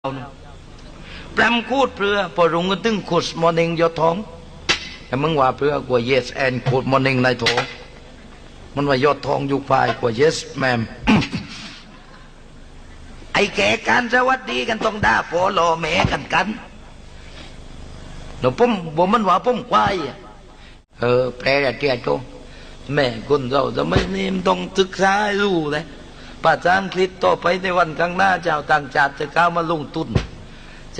เาแปลมคูดเพื่อพอรุงก็ตึงขุดมอนิงยอดท้องแต่มึงว่าเพื่อกว่า yes and good morning นโถมันว่ายอดทองอยู่ฝ่ายกว่า yes ma'am ไอ้แก่การสวัสดีกันต้องด่าพอรอแม่กันกันแล้วผมบอกมันว่าผมควายเออแปลแต่เตี้ยโตแม่คนเราจะไม่นี่มต้องศึกษาให้รู้เลย ภาษาอังกฤษต่อไปในวันข้างหน้าเจ้าต่างชาติจะเข้ามาลงทุน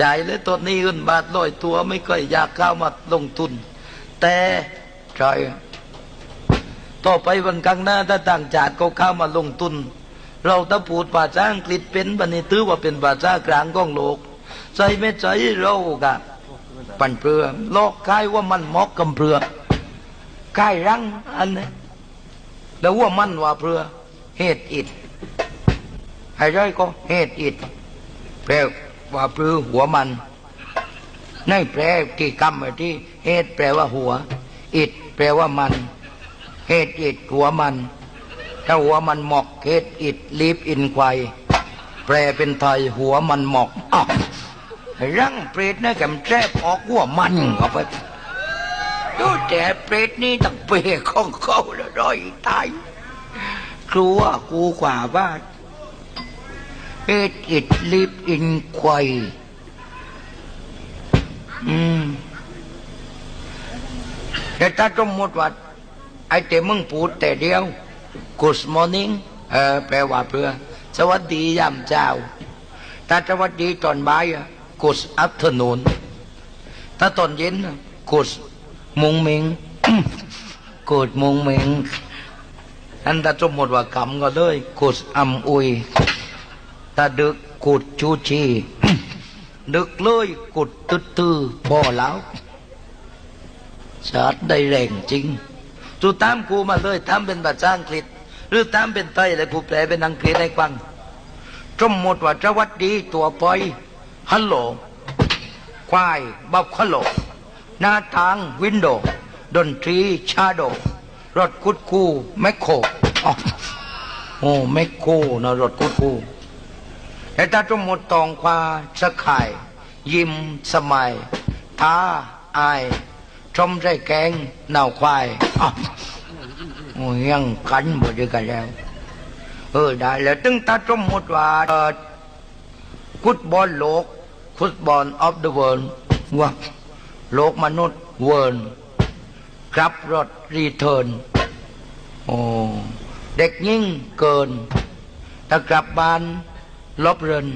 จ่ายเลยตอนนี้เงินบาทลอยตัวไม่ค่อยอยากเข้ามาลงทุน แต่ใช่ต่อไปวันข้างหน้าถ้าต่างชาติเขาเข้ามาลงทุน เราถ้าพูดภาษาอังกฤษเป็นบันนี้ถือว่าเป็นภาษากลางของโลกใช่ไม่ใช่เรากะปั่นเปลือโลกคายว่ามันมอกกำเปลือคายรังอันนี้แล้วว่ามันว่าเปลือเหตุอิด ไอ้ไรก็เหตุอิดแปลว่าปลือหัวมันในแปลที่กรรมไอ้ที่เหตุแปลว่าหัว อิดแปลว่ามันเหตุอิดหัวมัน ถ้าหัวมันหมอกเหตุอิดลีบอินควายแปลเป็นไทยหัวมันหมอกอ้าวรังเปรตนะแกมแทบออกหัวมันเข้าไปดูแต่เปรตนี่ตั้งเปรของเขาแล้วรอยตายครัวกูกว่าบ้าน It it live in Quay อืมแต่ถ้าสมมติว่าไอ้แต่มึงพูดแต่เดียว Good morning เออแปลว่าเพื่อ สวัสดียามเช้าถ้าสวัสดีตอนบ่ายอะ Good afternoon ถ้าตอนเย็น Good มุงมิง Good มุงมิงอันถ้าสมมติว่ากำก็เลย Good อำอุย ถ้าดึกกุดชูชีดึกเลยกุดตึดตือพอแล้วชาร์ได้แรงจริงตูตามกูมาเลยตามเป็นภาษาอังกฤษ หรือตามเป็นไทยเลยกูแปลเป็นอังกฤษให้ฟังสมหมติว่าสวัสดีตัวปอยฮัลโหลควายบับฮัลโหลหน้าทางวินโดว์ดนตรีชาโดรถคุดคูแมคโคโอ้แมคโคนะรถคุดคู แต่ถ้าสมมติตองควาสะขายยิ้มสมัยท้าอายชมใจแกงเน่าควายอ้าวยังกันหมดด้วยกันแล้วเออได้แล้วตึงถ้าสมหมติว่าฟุตบอลโลกฟุตบอลออฟเดอะเวิลด์ว่าโลกมนุษย์เวิร์นครับรถรีเทิร์นโอ้เด็กยิ่งเกินถ้ากลับบ้าน ลบเริน